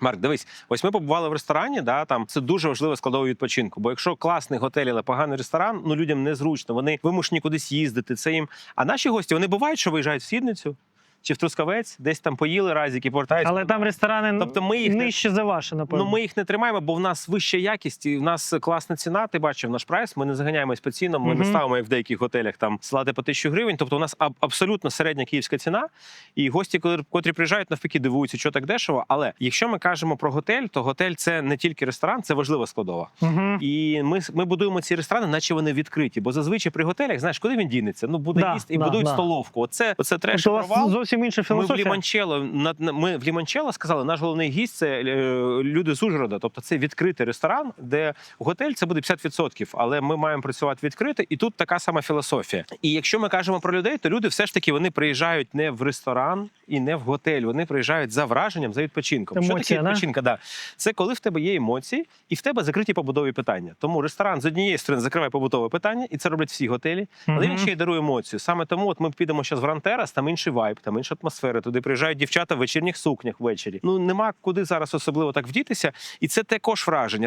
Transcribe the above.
Марк, дивись, ось ми побували в ресторані. Да, там це дуже важливе складове відпочинку. Бо якщо класний готель, але поганий ресторан, ну людям незручно, вони вимушені кудись їздити. Це їм. А наші гості вони бувають, що виїжджають в Сідницю чи в Трускавець, десь там поїли разик і повертаються. Але там ресторани Тобто ми їх не- за ваші, напевно. Ну, ми їх не тримаємо, бо в нас вища якість, і в нас класна ціна. Ти бачив наш прайс. Ми не заганяємось по цінам. Ми не ставимо як в деяких готелях там салати по тисячу гривень. Тобто, у нас аб- абсолютно середня київська ціна. І гості, котрі приїжджають, навпаки, дивуються, що так дешево. Але якщо ми кажемо про готель, то готель це не тільки ресторан, це важлива складова. Угу. І ми, ми будуємо ці ресторани, наче вони відкриті. Бо зазвичай при готелях, знаєш, куди він дінеться? Ну буде Да, їсти і да, будують да. столовку. Оце оце треш Тобто провал. зовсім інша Ми в філософія. Ліманчело ми в Ліманчело сказали, наш головний гість це е, люди з Ужгорода. Тобто це відкритий ресторан, де готель це буде 50%, але ми маємо працювати відкрито, і тут така сама філософія. І якщо ми кажемо про людей, то люди все ж таки вони приїжджають не в ресторан і не в готель. Вони приїжджають за враженням, за відпочинком. що таке відпочинка? Да. Це коли в тебе є емоції, і в тебе закриті побутові питання. Тому ресторан з однієї сторони закриває побутове питання, і це роблять всі готелі. Але він ще й дарує емоцію. Саме тому, от ми підемо зараз в Рантерас, там інший вайб, там інша атмосфери. Туди приїжджають дівчата в вечірніх сукнях ввечері. Ну нема куди зараз особливо так вдітися, і це також враження.